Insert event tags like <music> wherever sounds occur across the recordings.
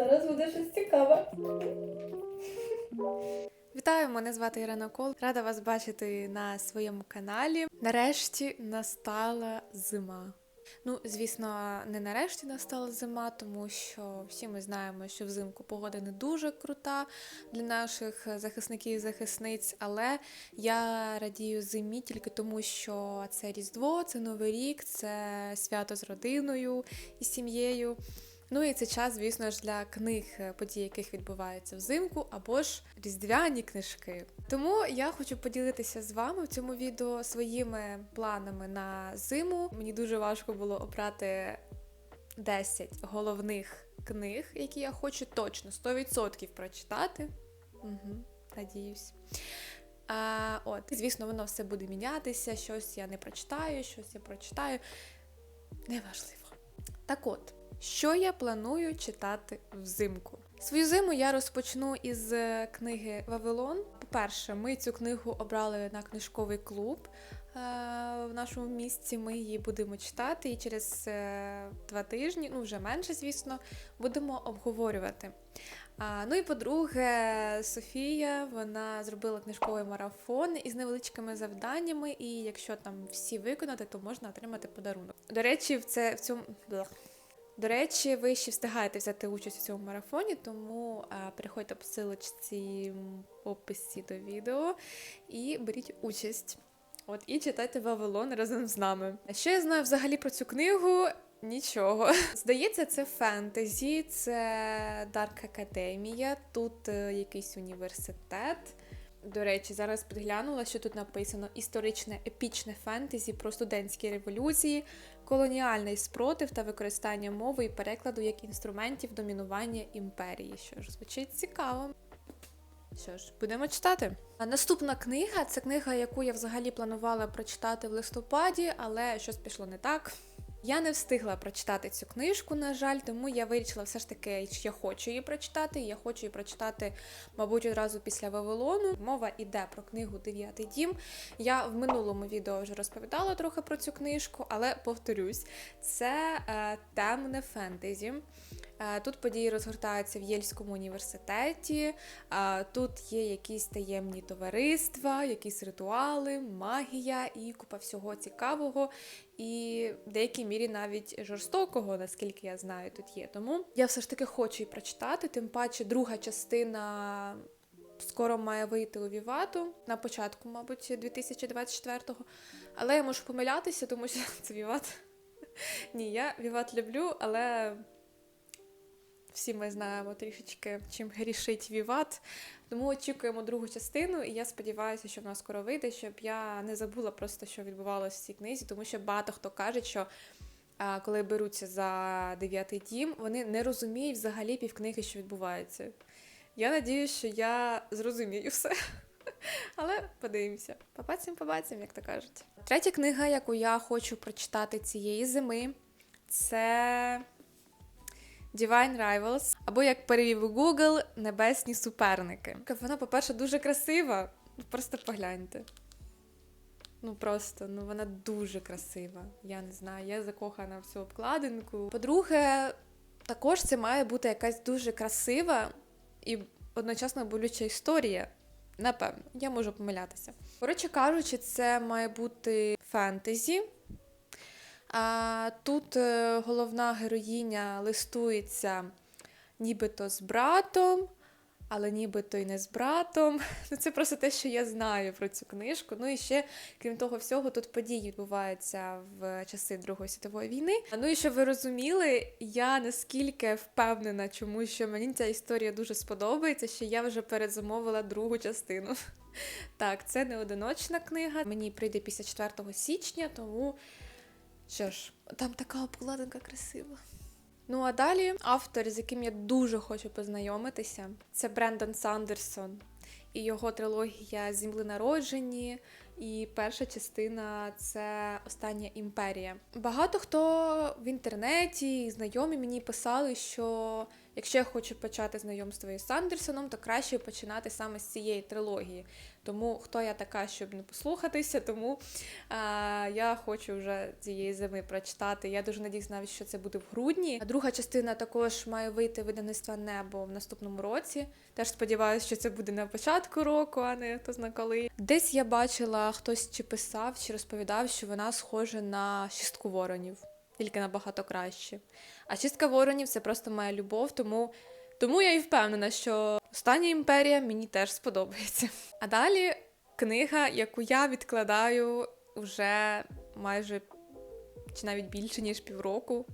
Зараз буде щось цікаве. Вітаю, мене звати Ірина Кол. Рада вас бачити на своєму каналі. Нарешті настала зима. Ну, звісно, не нарешті настала зима, тому що всі ми знаємо, що взимку погода не дуже крута для наших захисників і захисниць, але я радію зимі тільки тому, що це Різдво, це Новий рік, це свято з родиною і сім'єю. Ну і це час, звісно ж, для книг, е, подій, яких відбуваються взимку, або ж різдвяні книжки. Тому я хочу поділитися з вами в цьому відео своїми планами на зиму. Мені дуже важко було обрати 10 головних книг, які я хочу точно 100% прочитати. Угу, надіюсь. А, от, звісно, воно все буде мінятися. Щось я не прочитаю, щось я прочитаю. Неважливо. Так от. Що я планую читати взимку? Свою зиму я розпочну із е, книги Вавилон. По-перше, ми цю книгу обрали на книжковий клуб е, в нашому місті. Ми її будемо читати і через е, два тижні, ну вже менше, звісно, будемо обговорювати. Ну і по-друге, Софія вона зробила книжковий марафон із невеличкими завданнями, і якщо там всі виконати, то можна отримати подарунок. До речі, в це в цьому. До речі, ви ще встигаєте взяти участь у цьому марафоні, тому а, переходьте по силочці в описі до відео і беріть участь. От і читайте Вавилон разом з нами. А що я знаю взагалі про цю книгу? Нічого. <laughs> Здається, це фентезі, це Дарк Академія, тут е, якийсь університет. До речі, зараз підглянула, що тут написано історичне епічне фентезі про студентські революції, колоніальний спротив та використання мови і перекладу як інструментів домінування імперії. Що ж, звучить цікаво. Що ж, будемо читати. Наступна книга це книга, яку я взагалі планувала прочитати в листопаді, але щось пішло не так. Я не встигла прочитати цю книжку, на жаль, тому я вирішила все ж таки, що я хочу її прочитати. Я хочу її прочитати, мабуть, одразу після Вавилону. Мова йде про книгу Дев'ятий дім. Я в минулому відео вже розповідала трохи про цю книжку, але повторюсь, це е, темне фентезі. Е, Тут події розгортаються в Єльському університеті. е, Тут є якісь таємні товариства, якісь ритуали, магія і купа всього цікавого, і в деякій мірі навіть жорстокого, наскільки я знаю, тут є. Тому я все ж таки хочу її прочитати, тим паче друга частина. Скоро має вийти у Вівату на початку, мабуть, 2024-го. Але я можу помилятися, тому що <laughs> це Віват. Ні, я Віват люблю, але всі ми знаємо трішечки, чим грішить Віват. Тому очікуємо другу частину, і я сподіваюся, що вона скоро вийде, щоб я не забула просто, що відбувалося в цій книзі, тому що багато хто каже, що коли беруться за дев'ятий дім, вони не розуміють взагалі півкниги, що відбувається. Я надіюсь, що я зрозумію все. Але подивимося. Побачимо, побачимо, як то кажуть. Третя книга, яку я хочу прочитати цієї зими, це Divine Rivals, або як перевів Google Небесні суперники. Вона, по-перше, дуже красива. Ну, Просто погляньте. Ну просто, ну вона дуже красива. Я не знаю, я закохана в цю обкладинку. По-друге, також це має бути якась дуже красива і одночасно болюча історія. Напевно, я можу помилятися. Коротше кажучи, це має бути фентезі. Тут е, головна героїня листується нібито з братом, але нібито й не з братом. <laughs> Ну, це просто те, що я знаю про цю книжку. Ну і ще, крім того всього, тут події відбуваються в часи Другої світової війни. Ну і щоб ви розуміли, я наскільки впевнена, чому що мені ця історія дуже сподобається, що я вже передзамовила другу частину. <laughs> Так, це не одиночна книга. Мені прийде після 4 січня, тому. Що ж, там така обкладинка красива. Ну а далі автор, з яким я дуже хочу познайомитися, це Брендон Сандерсон і його трилогія Земли народжені. І перша частина це Остання імперія. Багато хто в інтернеті знайомі мені писали, що якщо я хочу почати знайомство із Сандерсоном, то краще починати саме з цієї трилогії, Тому хто я така, щоб не послухатися, тому а, я хочу вже цієї зими прочитати. Я дуже надіюсь, навіть що це буде в грудні. Друга частина також має вийти видавництва небо в наступному році. Теж сподіваюся, що це буде на початку року, а не хто зна коли. Десь я бачила, хтось чи писав, чи розповідав, що вона схожа на шістку воронів, тільки набагато краще. А шістка воронів це просто моя любов, тому. Тому я і впевнена, що остання імперія мені теж сподобається. А далі книга, яку я відкладаю вже майже чи навіть більше ніж півроку.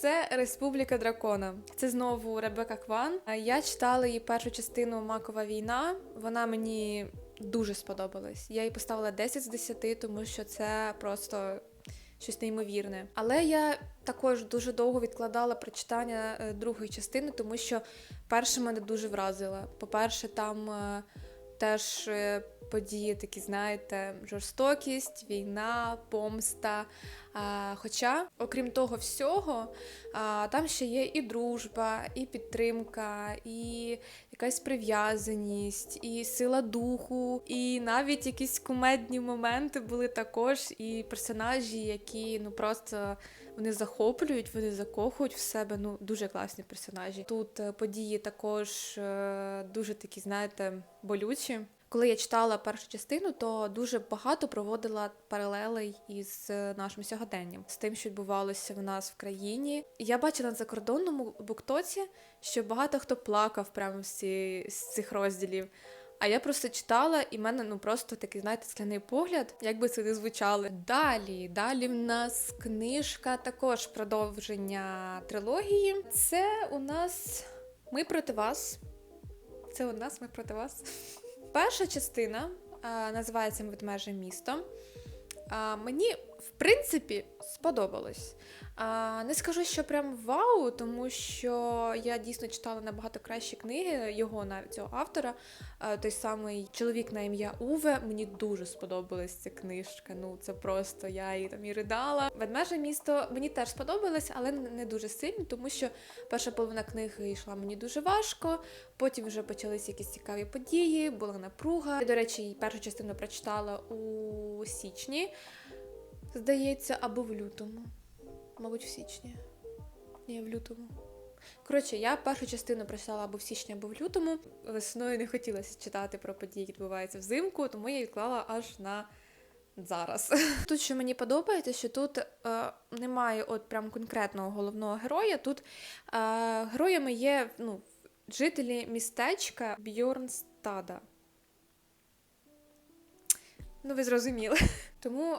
Це Республіка Дракона. Це знову Ребека Кван. Я читала її першу частину Макова війна. Вона мені дуже сподобалась. Я їй поставила 10 з 10, тому що це просто щось неймовірне. Але я також дуже довго відкладала прочитання е, другої частини, тому що перша мене дуже вразила. По-перше, там е, теж е, події такі, знаєте, жорстокість, війна, помста. Хоча, окрім того всього, там ще є і дружба, і підтримка, і якась прив'язаність, і сила духу, і навіть якісь кумедні моменти були також, і персонажі, які ну просто вони захоплюють, вони закохують в себе. Ну дуже класні персонажі. Тут е, події також е, дуже такі, знаєте, болючі. Коли я читала першу частину, то дуже багато проводила паралелей із е, нашим сьогоденням, з тим, що відбувалося в нас в країні. Я бачила на закордонному буктоці, що багато хто плакав прямо з цих розділів. А я просто читала, і в мене ну просто такий, знаєте, скляний погляд, як би це не звучало. Далі, далі в нас книжка, також продовження трилогії. Це у нас Ми проти вас. Це у нас ми проти вас. Перша частина а, називається Ведмеже місто. А, Мені, в принципі, сподобалось. А, Не скажу, що прям вау, тому що я дійсно читала набагато кращі книги його навіть цього автора. А, той самий чоловік на ім'я Уве. Мені дуже сподобалась ця книжка. Ну це просто я її там і ридала. Ведмеже місто мені теж сподобалось, але не дуже сильно, тому що перша половина книги йшла мені дуже важко. Потім вже почалися якісь цікаві події, була напруга. Я, до речі, першу частину прочитала у січні, здається, або в лютому. Мабуть, в січні. Ні, в лютому. Коротше, я першу частину прочитала або в січні, або в лютому. Весною не хотілося читати про події, які відбуваються взимку, тому я відклала аж на зараз. <laughs> Тут, що мені подобається, що тут е, немає от прям конкретного головного героя. Тут е, героями є ну, жителі містечка Бьорнстада. Ну, ви зрозуміли. <laughs> Тому е,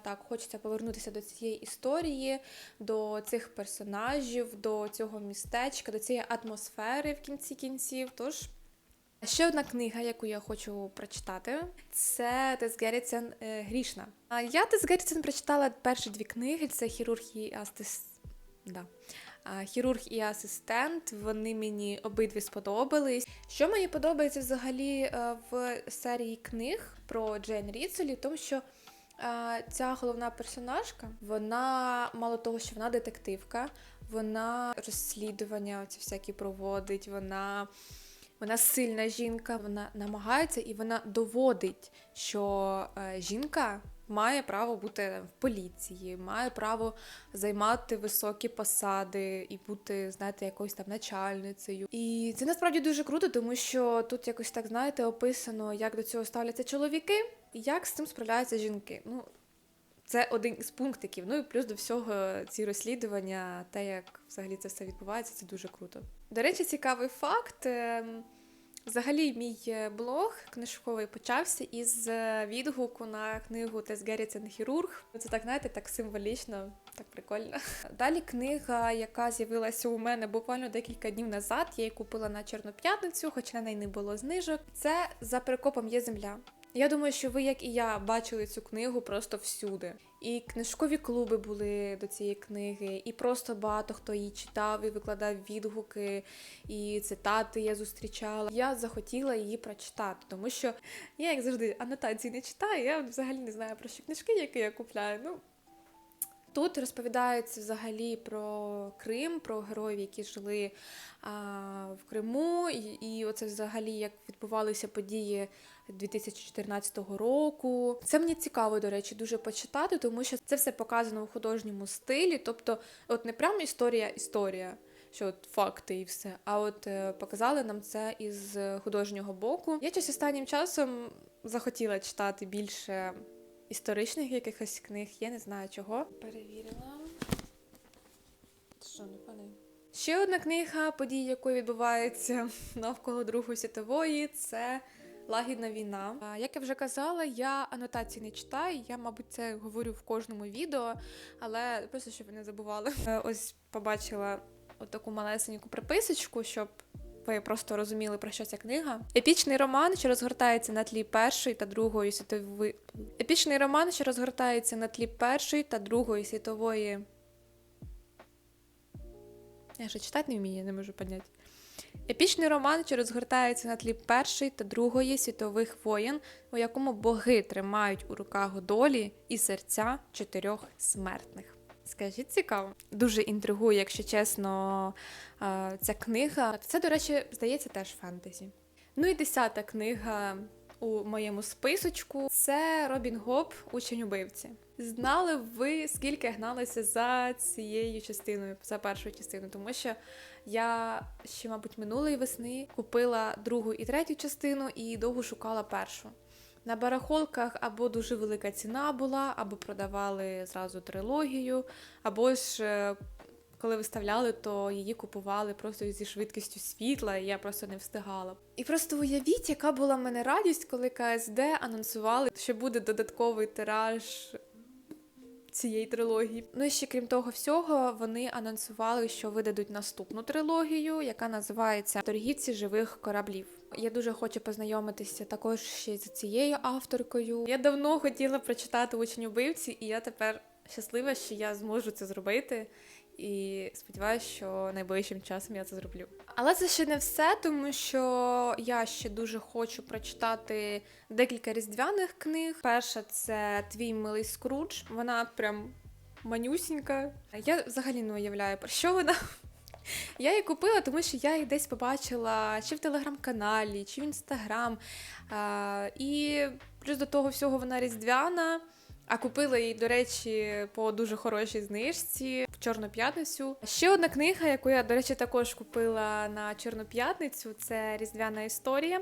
так, хочеться повернутися до цієї історії, до цих персонажів, до цього містечка, до цієї атмосфери в кінці кінців. Тож. Ще одна книга, яку я хочу прочитати, це Тес Герріцен е, Грішна. Я Тес Герріцен прочитала перші дві книги: це хірург і астис... да. Хірург і асистент, вони мені обидві сподобались. Що мені подобається взагалі е, в серії книг про Джейн Ріцелі, в тому що е, ця головна персонажка, вона мало того, що вона детективка, вона розслідування ці всякі проводить, вона. Вона сильна жінка, вона намагається і вона доводить, що е, жінка має право бути в поліції, має право займати високі посади і бути, знаєте, якоюсь там начальницею. І це насправді дуже круто, тому що тут якось так знаєте описано, як до цього ставляться чоловіки, і як з цим справляються жінки. Ну, це один із пунктиків. Ну і плюс до всього ці розслідування, те, як взагалі це все відбувається, це дуже круто. До речі, цікавий факт. Взагалі, мій е, блог книжковий почався із е, відгуку на книгу Тес Герріцен Хірург. Це так, знаєте, так символічно, так прикольно. Далі книга, яка з'явилася у мене буквально декілька днів назад, я її купила на Чорну п'ятницю, хоч на неї не було знижок. Це за перекопом є земля. Я думаю, що ви, як і я, бачили цю книгу просто всюди. І книжкові клуби були до цієї книги, і просто багато хто її читав і викладав відгуки, і цитати я зустрічала. Я захотіла її прочитати, тому що я, як завжди, анотації не читаю. Я взагалі не знаю про що книжки, які я купляю. Ну Тут розповідається взагалі про Крим, про героїв, які жили а, в Криму, і, і оце взагалі як відбувалися події 2014 року. Це мені цікаво, до речі, дуже почитати, тому що це все показано у художньому стилі. Тобто, от не прямо історія, історія, що от факти і все. А от е, показали нам це із художнього боку. Я щось останнім часом захотіла читати більше історичних якихось книг, я не знаю чого. Перевірила. Що, не пане? Ще одна книга, події якої відбуваються <laughs> навколо Другої світової, це Лагідна війна. Як я вже казала, я анотації не читаю. Я, мабуть, це говорю в кожному відео, але просто щоб ви не забували. Е, Ось побачила таку малесеньку приписочку, щоб ви просто розуміли, про що ця книга. Епічний роман, що розгортається на тлі Першої та Другої світової. Епічний роман, що розгортається на тлі Першої та Другої світової. Я ще читати не вмію, не можу поняти. Епічний роман, що розгортається на тлі Першої та Другої світових воєн, у якому боги тримають у руках долі і серця чотирьох смертних. Скажіть цікаво. Дуже інтригує, якщо чесно, ця книга. Це, до речі, здається, теж фентезі. Ну і десята книга у моєму списочку це Робін Гоп, учень убивці. Знали б ви, скільки гналися за цією частиною, за першою частиною, тому що я ще, мабуть, минулої весни купила другу і третю частину і довго шукала першу. На барахолках або дуже велика ціна була, або продавали зразу трилогію, або ж е, коли виставляли, то її купували просто зі швидкістю світла, і я просто не встигала. І просто уявіть, яка була в мене радість, коли КСД анонсували, що буде додатковий тираж цієї трилогії. Ну і ще крім того всього, вони анонсували, що видадуть наступну трилогію, яка називається Торгівці живих кораблів. Я дуже хочу познайомитися також ще з цією авторкою. Я давно хотіла прочитати учень убивці, і я тепер щаслива, що я зможу це зробити. І сподіваюся, що найближчим часом я це зроблю. Але це ще не все, тому що я ще дуже хочу прочитати декілька різдвяних книг. Перша це Твій милий Скрудж. Вона прям манюсінька. Я взагалі не уявляю, про що вона. <laughs> Я її купила, тому що я її десь побачила чи в телеграм-каналі, чи в інстаграм. І плюс до того всього вона різдвяна. А купила її, до речі, по дуже хорошій знижці в Чорну п'ятницю. Ще одна книга, яку я, до речі, також купила на Чорну п'ятницю, це Різдвяна історія.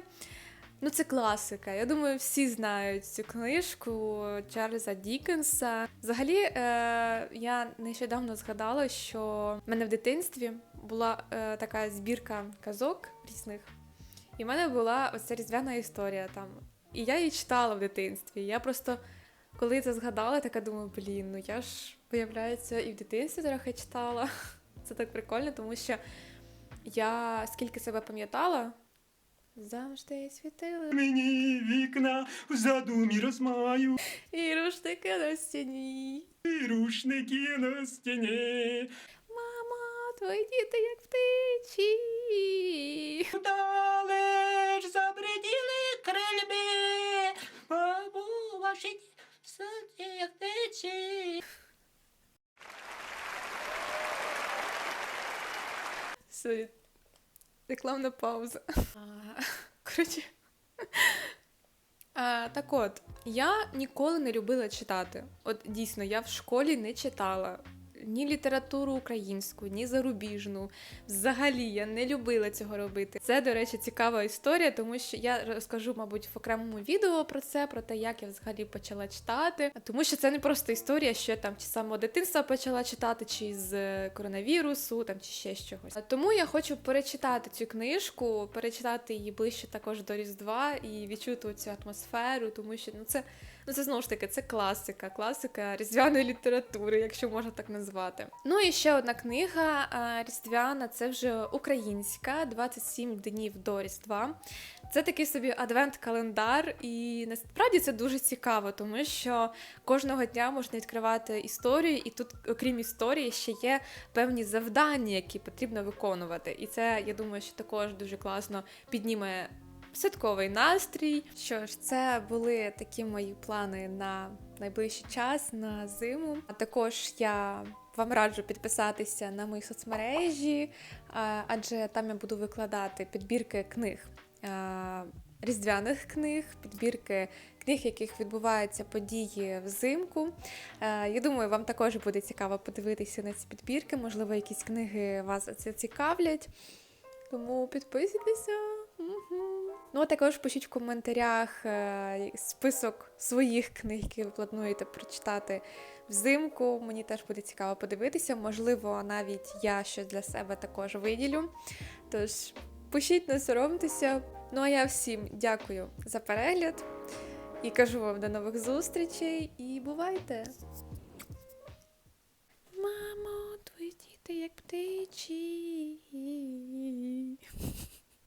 Ну, це класика. Я думаю, всі знають цю книжку Чарльза Дікенса. Взагалі, е, я нещодавно згадала, що в мене в дитинстві була е, така збірка казок різних, і в мене була оця різдвяна історія там. І я її читала в дитинстві. Я просто коли це згадала, така думаю, блін, ну я ж, виявляється, і в дитинстві трохи читала. <laughs> Це так прикольно, тому що я скільки себе пам'ятала, завжди світили. Мені вікна в задумі розмаю, І рушники на стіні. і рушники на стіні. Мама, твої діти як птичі. Далеч забриділи крильби, бабу ваші саді як течі. Сорі. Рекламна пауза. Коротше. А, так от, я ніколи не любила читати. От дійсно, я в школі не читала ні літературу українську, ні зарубіжну. Взагалі я не любила цього робити. Це, до речі, цікава історія, тому що я розкажу, мабуть, в окремому відео про це, про те, як я взагалі почала читати. Тому що це не просто історія, що я там чи самого дитинства почала читати, чи з е, коронавірусу, там чи ще чогось. Тому я хочу перечитати цю книжку, перечитати її ближче також до Різдва і відчути цю атмосферу, тому що ну це. Ну, це знову ж таки, це класика, класика різдвяної літератури, якщо можна так назвати. Ну і ще одна книга різдвяна, це вже українська, 27 днів до Різдва. Це такий собі адвент-календар, і насправді це дуже цікаво, тому що кожного дня можна відкривати історію, і тут, окрім історії, ще є певні завдання, які потрібно виконувати. І це, я думаю, що також дуже класно підніме святковий настрій. Що ж, це були такі мої плани на найближчий час на зиму. А також я вам раджу підписатися на мої соцмережі, адже там я буду викладати підбірки книг. Різдвяних книг, підбірки книг, яких відбуваються події взимку. Я думаю, вам також буде цікаво подивитися на ці підбірки. Можливо, якісь книги вас це цікавлять. Тому підписуйтеся. Ну, а також пишіть в коментарях е, список своїх книг, які ви плануєте прочитати взимку. Мені теж буде цікаво подивитися. Можливо, навіть я щось для себе також виділю. Тож пишіть, не соромтеся. Ну а я всім дякую за перегляд і кажу вам до нових зустрічей і бувайте! Мамо, твої діти як птичі.